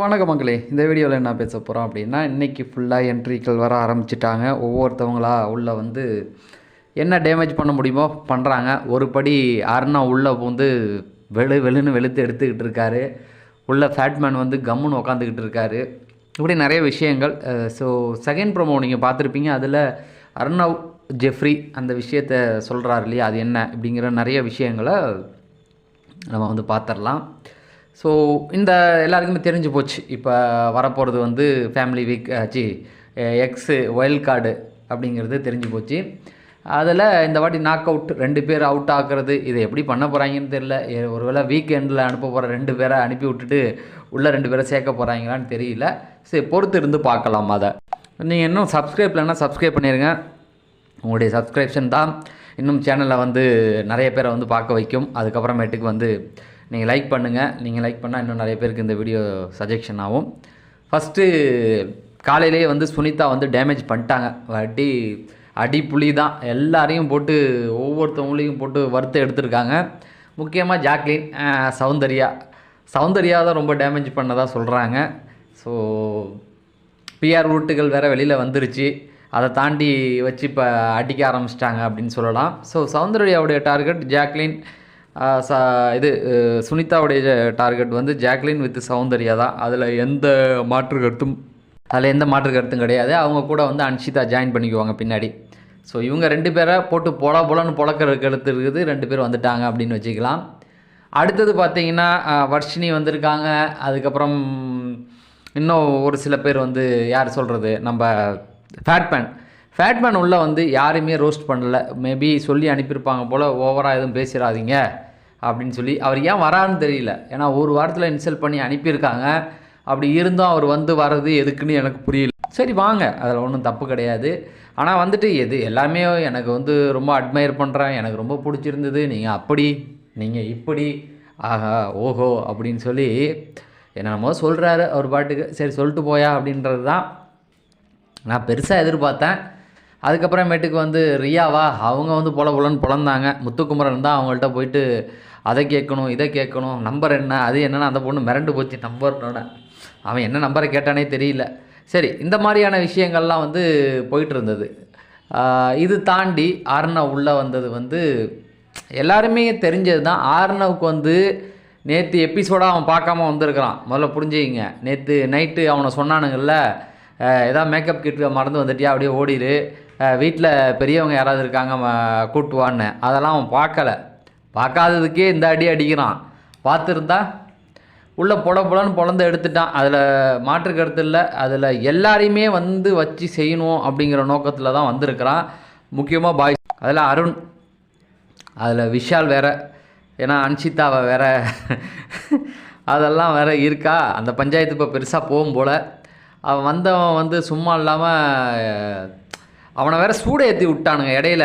வணக்க மக்களே இந்த வீடியோவில் என்ன பேச போகிறோம் அப்படின்னா இன்றைக்கி ஃபுல்லாக என்ட்ரிகள் வர ஆரம்பிச்சிட்டாங்க. ஒவ்வொருத்தவங்களா உள்ளே வந்து என்ன டேமேஜ் பண்ண முடியுமோ பண்ணுறாங்க ஒரு படி அருணா உள்ளே வந்து வெளு வெளுன்னு வெளுத்து எடுத்துக்கிட்டு இருக்காரு. உள்ள ஃபேட்மேன் வந்து கம்முன்னு உக்காந்துக்கிட்டு இருக்காரு. இப்படி நிறைய விஷயங்கள். ஸோ செகண்ட் ப்ரோமோ நீங்கள் பார்த்துருப்பீங்க. அதில் அர்ணவ் ஜெஃப்ரி அந்த விஷயத்த சொல்கிறாரு இல்லையா? அது என்ன? இப்படிங்கிற நிறைய விஷயங்களை நம்ம வந்து பார்த்துடலாம். ஸோ இந்த எல்லாருக்குமே தெரிஞ்சு போச்சு. இப்போ வரப்போகிறது வந்து ஃபேமிலி வீக் ஆச்சு எக்ஸு ஒயல்ட் கார்டு அப்படிங்கிறது தெரிஞ்சு போச்சு. அதில் இந்த வாட்டி நாக் அவுட் ரெண்டு பேர் அவுட் ஆக்குறது இதை எப்படி பண்ண போகிறாங்கன்னு தெரில ஒருவேளை வீக் எண்டில் அனுப்ப போகிற ரெண்டு பேரை அனுப்பி விட்டுட்டு உள்ளே ரெண்டு பேரை சேர்க்க போகிறாங்களான்னு தெரியல. சரி பொறுத்து இருந்து பார்க்கலாம் அதை. நீங்கள் இன்னும் சப்ஸ்கிரைப் இல்லைன்னா சப்ஸ்கிரைப் பண்ணிடுங்க உங்களுடைய சப்ஸ்கிரிப்ஷன் தான் இன்னும் சேனலில் வந்து நிறைய பேரை வந்து பார்க்க வைக்கும். அதுக்கப்புறமேட்டுக்கு வந்து நீங்கள் லைக் பண்ணுங்கள் நீங்கள் லைக் பண்ணால் இன்னும் நிறைய பேருக்கு இந்த வீடியோ சஜெக்ஷன் ஆகும். ஃபஸ்ட்டு காலையிலேயே வந்து சுனிதா வந்து டேமேஜ் பண்ணிட்டாங்க. வட்டி அடி புலி தான் எல்லாரையும் போட்டு ஒவ்வொருத்தவங்களையும் போட்டு வறுத்து எடுத்திருக்காங்க. முக்கியமாக ஜாக்லின் சௌந்தர்யா. சௌந்தர்யா தான் ரொம்ப டேமேஜ் பண்ணதாக சொல்கிறாங்க ஸோ பிஆர் ரூட்டுகள் வேறு வெளியில் வந்துருச்சு. அதை தாண்டி வச்சு இப்போ அடிக்க ஆரம்பிச்சிட்டாங்க அப்படின்னு சொல்லலாம். ஸோ சௌந்தர்யாவுடைய டார்கெட் ஜாக்லின் ச இது சுனிதாவுடைய டார்கெட் வந்து ஜாக்லின் வித் சௌந்தர்யா தான். அதில் எந்த மாற்று கருத்தும் அதில் எந்த மாற்று கருத்தும் கிடையாது. அவங்க கூட வந்து அன்ஷிதா ஜாயின் பண்ணிக்குவாங்க பின்னாடி. ஸோ இவங்க ரெண்டு பேரை போட்டு பொல பொலன்னு பொழக்கிற கருத்து இருக்குது. ரெண்டு பேர் வந்துட்டாங்க அப்படின்னு வச்சுக்கலாம். அடுத்தது பார்த்தீங்கன்னா வர்ஷினி வந்திருக்காங்க. அதுக்கப்புறம் இன்னும் ஒரு சில பேர் வந்து யார் சொல்கிறது நம்ம ஃபேட்மேன் ஃபேட்மேன் உள்ள வந்து யாருமே ரோஸ்ட் பண்ணல. மேபி சொல்லி அனுப்பியிருப்பாங்க போல் ஓவராக எதுவும் பேசிடாதீங்க. அப்படின்னு சொல்லி அவர் ஏன் வரான்னு தெரியல. ஏன்னா ஒரு வாரத்தில் இன்சல்ட் பண்ணி அனுப்பியிருக்காங்க. அப்படி இருந்தும் அவர் வந்து வர்றது எதுக்குன்னு எனக்கு புரியல. சரி வாங்க. அதில் ஒன்றும் தப்பு கிடையாது. ஆனால் வந்துட்டு எது எல்லாமே எனக்கு வந்து ரொம்ப அட்மையர் பண்ணுறேன் எனக்கு ரொம்ப பிடிச்சிருந்தது. நீங்கள் அப்படி நீங்கள் இப்படி ஆஹா ஓஹோ அப்படின்னு சொல்லி என்னென்னமோ சொல்கிறாரு அவர் பாட்டுக்கு சரி சொல்லிட்டு போயா? அப்படின்றது தான் நான் பெருசாக எதிர்பார்த்தேன். அதுக்கப்புறமேட்டுக்கு வந்து ரியாவா அவங்க வந்து பொல பொலன்னு பிறந்தாங்க முத்துக்குமரன் தான் அவங்கள்ட்ட போயிட்டு அதை கேட்கணும் இதை கேட்கணும். நம்பர் என்ன அது என்னன்னு அந்த பொண்ணு மிரண்டு போச்சு நம்பர்னோட அவன் என்ன நம்பரை கேட்டானே தெரியல. சரி இந்த மாதிரியான விஷயங்கள்லாம் வந்து போயிட்டு இருந்தது. இது தாண்டி ஆர்னவ் உள்ளே வந்தது வந்து எல்லாருமே தெரிஞ்சது தான். ஆர்னவுக்கு வந்து நேற்று எபிசோடாக அவன் பார்க்காம வந்திருக்கிறான். முதல்ல புரிஞ்சுக்கிங்க. நேற்று நைட்டு அவனை சொன்னானுங்கள்ல ஏதாவது மேக்கப் கிட்டு மறந்து வந்துட்டியா? அப்படியே ஓடிடு வீட்டில் பெரியவங்க யாராவது இருக்காங்க கூட்டுவான்னு. கூட்டு வான்னு அதெல்லாம் அவன் பார்க்கல. பார்க்காததுக்கே இந்த அடி அடிக்கிறான். பார்த்துருந்தா உள்ளே புல புலன்னு பொழந்து எடுத்துட்டான். அதில் மாற்று கருத்து இல்லை. அதில் எல்லாரையுமே வந்து வச்சு செய்யணும் அப்படிங்கிற நோக்கத்தில் தான் வந்திருக்கிறான். முக்கியமாக பாய் அதில் அருண். அதில் விஷால் வேற. ஏன்னா அன்ஷிதாவை வேற. அதெல்லாம் வேற இருக்கா? அந்த பஞ்சாயத்து இப்போ பெருசாக போகும் போல். அவன் வந்தவன் வந்து சும்மா இல்லாமல் அவனை வேற சூடு ஏற்றி விட்டானுங்க. இடையில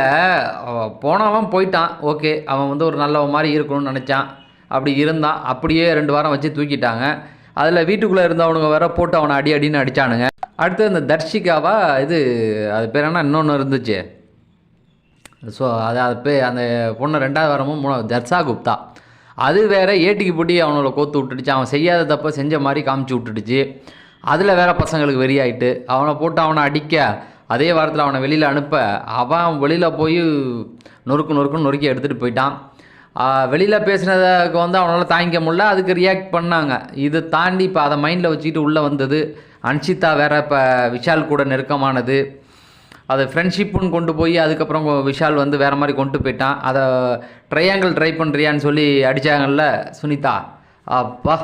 போனவன் போயிட்டான். ஓகே அவன் வந்து ஒரு நல்லவன் மாதிரி இருக்கணும்னு நினச்சான். அப்படி இருந்தான். அப்படியே ரெண்டு வாரம் வச்சு தூக்கிட்டாங்க. அதில் வீட்டுக்குள்ளே இருந்தவனுங்க வேற போட்டு அவனை அடி அடின்னு அடித்தானுங்க அடுத்து இந்த தர்ஷிகாவா இது அது பேர் என்ன? இன்னொன்று இருந்துச்சு. ஸோ அது அது பே அந்த பொண்ணு ரெண்டாவது வாரமும் மூணாவது தர்ஷா குப்தா. அது வேற ஏட்டிக்கு போட்டி அவனோட கோத்து விட்டுடுச்சு. அவன் செய்யாத தப்ப செஞ்ச மாதிரி காமிச்சு விட்டுடுச்சு. அதில் வேற பசங்களுக்கு வெறியாயிட்டு அவனை போட்டு அவனை அடிக்க அதே வாரத்தில் அவனை வெளியில் அனுப்ப அவன் வெளியில் போய் நொறுக்கு நொறுக்குன்னு நொறுக்கி எடுத்துகிட்டு போயிட்டான். வெளியில் பேசுனதுக்கு வந்து அவனால் தாங்கிக்க முடியல. அதுக்கு ரியாக்ட் பண்ணாங்க. இதை தாண்டி இப்போ அதை மைண்டில் வச்சுக்கிட்டு உள்ளே வந்தது. அன்ஷிதா வேற இப்போ விஷால் கூட நெருக்கமானது. அதை ஃப்ரெண்ட்ஷிப்புன்னு கொண்டு போய் அதுக்கப்புறம் விஷால் வந்து வேறு மாதிரி கொண்டு போயிட்டான். அதை ட்ரையாங்கிள் ட்ரை பண்ணுறியான்னு சொல்லி அடித்தாங்கல்ல சுனிதா. அப்பா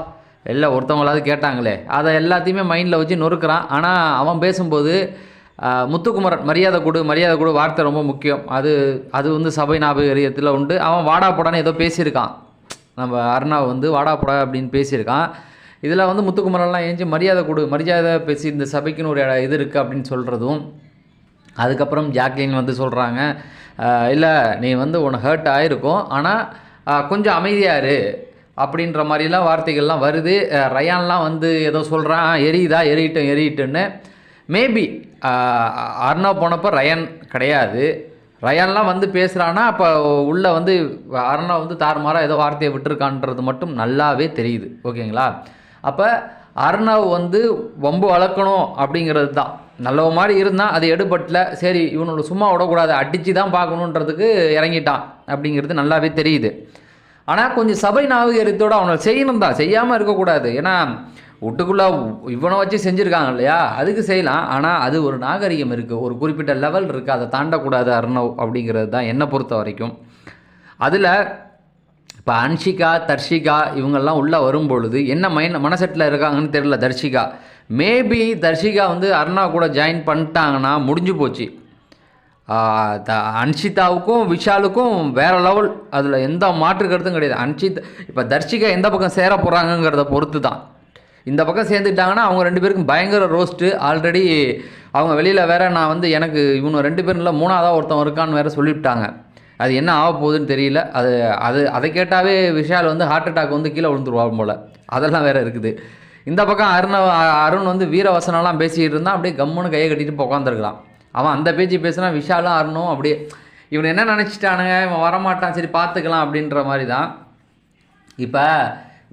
எல்லாம் ஒருத்தவங்களாவது கேட்டாங்களே. அதை எல்லாத்தையுமே மைண்டில் வச்சு நொறுக்கிறான். ஆனால் அவன் பேசும்போது முத்துக்குமரன் மரியாதை கொடு மரியாதை கொடு வார்த்தை ரொம்ப முக்கியம். அது அது வந்து சபை நாபகரியத்தில் உண்டு. அவன் வாடா போடான்னு ஏதோ பேசியிருக்கான். நம்ம அருணாவை வந்து வாடா போடா அப்படின்னு பேசியிருக்கான். இதில் வந்து முத்துக்குமரன்லாம் ஏஞ்சி மரியாதை கொடு மரியாதை பேசி இந்த சபைக்குன்னு ஒரு இது இருக்குது அப்படின்னு சொல்கிறதும் அதுக்கப்புறம் ஜாக்லின் வந்து சொல்கிறாங்க இல்லை நீ வந்து உனக்கு ஹர்ட் ஆகிருக்கும் ஆனால் கொஞ்சம் அமைதியாக இரு. அப்படின்ற மாதிரிலாம் வார்த்தைகள்லாம் வருது. ரயான்லாம் வந்து ஏதோ சொல்கிறான் எரியுதா? எரியட்டும் எரியட்டுன்னு. மேபி அர்ணா போனப்போ ரயன் கிடையாது. ரயன்லாம் வந்து பேசுகிறான்னா அப்போ உள்ளே வந்து அருணா வந்து தாறுமாறாக ஏதோ வார்த்தையை விட்டுருக்கான்றது மட்டும் நல்லாவே தெரியுது. ஓகேங்களா? அப்போ அர்ணவ் வந்து வம்பு வளர்க்கணும் அப்படிங்கிறது தான். நல்லவ மாதிரி இருந்தால் அது எடுபட்டில். சரி இவனோட சும்மா விடக்கூடாது அடித்து தான் பார்க்கணுன்றதுக்கு இறங்கிட்டான் அப்படிங்கிறது நல்லாவே தெரியுது. ஆனால் கொஞ்சம் சபை நாகரிகத்தோடு அவனை செய்யணும் தான் செய்யாமல் இருக்கக்கூடாது. ஏன்னா வீட்டுக்குள்ளே இவனை வச்சு செஞ்சுருக்காங்க இல்லையா? அதுக்கு செய்யலாம். ஆனால் அது ஒரு நாகரிகம் இருக்குது ஒரு குறிப்பிட்ட லெவல் இருக்குது அதை தாண்டக்கூடாது அர்ணவ் அப்படிங்கிறது தான் என்னை பொறுத்த வரைக்கும். அதில் இப்போ அன்ஷிகா தர்ஷிகா இவங்கெல்லாம் உள்ளே வரும்பொழுது என்ன மைண்ட் மனசெட்டில் இருக்காங்கன்னு தெரியல தர்ஷிகா. மேபி தர்ஷிகா வந்து அருணா கூட ஜாயின் பண்ணிட்டாங்கன்னா முடிஞ்சு போச்சு. த அன்ஷிதாவுக்கும் விஷாலுக்கும் வேறு லெவல் அதில் எந்த மாற்று கருத்தும் கிடையாது. அன்ஷித் இப்போ தர்ஷிகா எந்த பக்கம் சேர போகிறாங்கங்கிறத பொறுத்து தான் இந்த பக்கம் சேர்ந்துட்டாங்கன்னா அவங்க ரெண்டு பேருக்கும் பயங்கர ரோஸ்ட்டு ஆல்ரெடி அவங்க வெளியில் வேற நான் வந்து எனக்கு இவனு ரெண்டு பேரும் இல்லை மூணாவதாக ஒருத்தன் இருக்கான்னு வேற சொல்லிவிட்டாங்க. அது என்ன ஆக போகுதுன்னு தெரியல. அது அது அதை கேட்டாவே விஷால் வந்து ஹார்ட் அட்டாக் வந்து கீழே விழுந்துருவாங்க போல். அதெல்லாம் வேறு இருக்குது. இந்த பக்கம் அருண அருண் வந்து வீரவசனம்லாம் பேசிக்கிட்டு இருந்தால் அப்படியே கம்முன்னு கையை கட்டிட்டு உட்காந்துருக்கலாம் அவன் அந்த பேச்சு பேசினா விஷாலும் அருணும் அப்படியே இவன் என்ன நினச்சிட்டானுங்க? இவன் வரமாட்டான். சரி பார்த்துக்கலாம் அப்படின்ற மாதிரி தான் இப்போ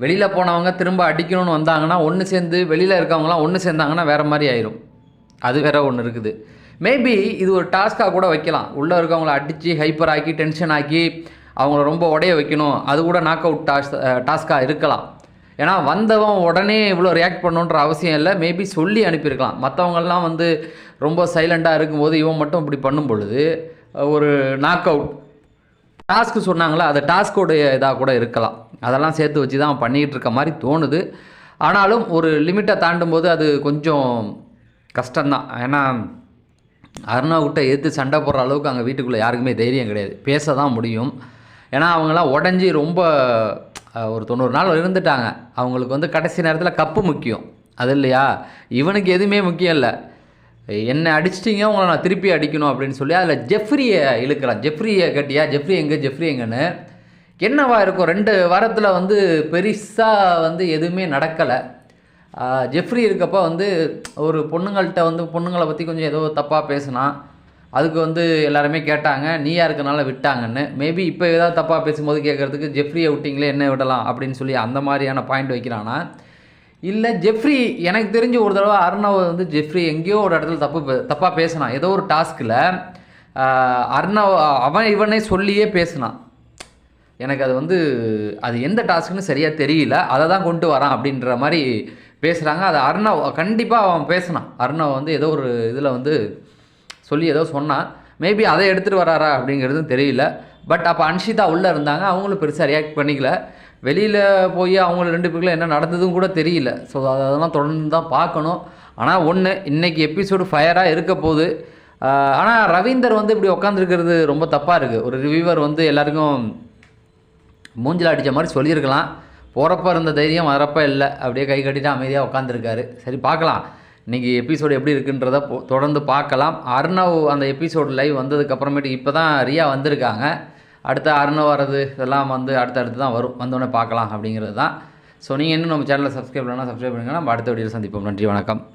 வெளியில் போனவங்க திரும்ப அடிக்கணும்னு வந்தாங்கன்னா ஒன்று சேர்ந்து வெளியில் இருக்கவங்களாம் ஒன்று சேர்ந்தாங்கன்னா வேறு மாதிரி ஆயிரும். அது வேற ஒன்று இருக்குது. மேபி இது ஒரு டாஸ்க்காக கூட வைக்கலாம். உள்ளே இருக்கவங்கள அடித்து ஹைப்பர் ஆக்கி டென்ஷன் ஆக்கி அவங்கள ரொம்ப உடைய வைக்கணும். அது கூட நாக் அவுட் டாஸ் டாஸ்க்காக இருக்கலாம். ஏன்னா வந்தவன் உடனே இவ்வளோ ரியாக்ட் பண்ணணுன்ற அவசியம் இல்லை. மேபி சொல்லி அனுப்பியிருக்கலாம். மற்றவங்கள்லாம் வந்து ரொம்ப சைலண்ட்டாக இருக்கும்போது இவன் மட்டும் இப்படி பண்ணும் பொழுது ஒரு நாக் அவுட் டாஸ்க்கு சொன்னாங்களா அது டாஸ்கோடைய இதாக கூட இருக்கலாம். அதெல்லாம் சேர்த்து வச்சு தான் பண்ணிக்கிட்டு இருக்க மாதிரி தோணுது. ஆனாலும் ஒரு லிமிட்டை தாண்டும் போது அது கொஞ்சம் கஷ்டம்தான். ஏன்னா அருணாவுக்கிட்ட எதிர்த்து சண்டை போடுற அளவுக்கு அங்கே வீட்டுக்குள்ளே யாருக்குமே தைரியம் கிடையாது. பேச தான் முடியும். ஏன்னா அவங்களாம் உடஞ்சி ரொம்ப ஒரு தொண்ணூறு நாள் இருந்துட்டாங்க. அவங்களுக்கு வந்து கடைசி நேரத்தில் கப்பு முக்கியம். அது இல்லையா? இவனுக்கு எதுவுமே முக்கியம் இல்லை. என்னை அடிச்சிட்டிங்க உங்களை நான் திருப்பி அடிக்கணும் அப்படின்னு சொல்லி அதில் ஜெஃப்ரியை இழுக்கிறான். ஜெஃப்ரியை கட்டியா? ஜெஃப்ரி எங்கே? ஜெஃப்ரி எங்கன்னு? என்னவா இருக்கும்? ரெண்டு வாரத்தில் வந்து பெருசாக வந்து எதுவுமே நடக்கலை. ஜெஃப்ரி இருக்கப்போ வந்து ஒரு பொண்ணுங்கள்கிட்ட வந்து பொண்ணுங்களை பற்றி கொஞ்சம் ஏதோ தப்பாக பேசினான் அதுக்கு வந்து எல்லாருமே கேட்டாங்க நீயா இருக்கனால விட்டாங்கன்னு. மேபி இப்போ ஏதாவது தப்பாக பேசும்போது கேட்குறதுக்கு ஜெஃப்ரியை விட்டிங்களே என்ன விடலாம் அப்படின்னு சொல்லி அந்த மாதிரியான பாயிண்ட் வைக்கிறானா? இல்லை ஜெஃப்ரி எனக்கு தெரிஞ்சு ஒரு தடவை அர்ணவ் வந்து ஜெஃப்ரி எங்கேயோ ஒரு இடத்துல தப்பு பே- தப்பாக பேசினான் ஏதோ ஒரு டாஸ்கில் அர்ணவ் அவன் இவனே சொல்லியே பேசினான் எனக்கு அது வந்து அது எந்த டாஸ்க்னு சரியாக தெரியல அதை தான் கொண்டு வரான் அப்படின்ற மாதிரி பேசுகிறாங்க அது அர்ணவ் கண்டிப்பாக அவன் பேசினான். அர்ணவ் வந்து ஏதோ ஒரு இதில் வந்து சொல்லி ஏதோ சொன்னான். மேபி அதை எடுத்துகிட்டு வராரா அப்படிங்கிறதும் தெரியல. பட் அப்போ அன்ஷிதா உள்ளே இருந்தாங்க. அவங்களும் பெருசாக ரியாக்ட் பண்ணிக்கல. வெளியில் போய் அவங்க ரெண்டு பேருக்குள்ள என்ன நடந்ததும் கூட தெரியல. ஸோ அதெல்லாம் தொடர்ந்து தான் பார்க்கணும். ஆனால் ஒன்று இன்றைக்கி எபிசோடு ஃபயராக இருக்க போகுது. ஆனால் ரவீந்தர் வந்து இப்படி உட்காந்துருக்கிறது ரொம்ப தப்பாக இருக்குது ஒரு ரிவியூவர் வந்து எல்லாருக்கும் மூஞ்சில் அடித்த மாதிரி சொல்லியிருக்கலாம். போகிறப்ப இருந்த தைரியம் வரப்ப இல்லை. அப்படியே கை கட்டிட்டு அமைதியாக உட்காந்துருக்காரு சரி பார்க்கலாம். இன்றைக்கி எபிசோடு எப்படி இருக்குன்றத பொ- தொடர்ந்து பார்க்கலாம். அர்ணவ் அந்த எபிசோடு லைவ் வந்ததுக்கப்புறமேட்டு இப்போ தான் ரியா வந்திருக்காங்க. அடுத்த அர்ணவ் வர்றது இதெல்லாம் வந்து அடுத்தடுத்து தான் வரும். வந்தோடனே பார்க்கலாம் அப்படிங்கிறது தான். ஸோ நீங்கள் இன்னும் நம்ம சேனலை சப்ஸ்கிரைப் பண்ணலாம் சப்ஸ்கிரைப் பண்ணுங்கள் நம்ம அடுத்த வீடியோவில் சந்திப்போம். நன்றி வணக்கம்.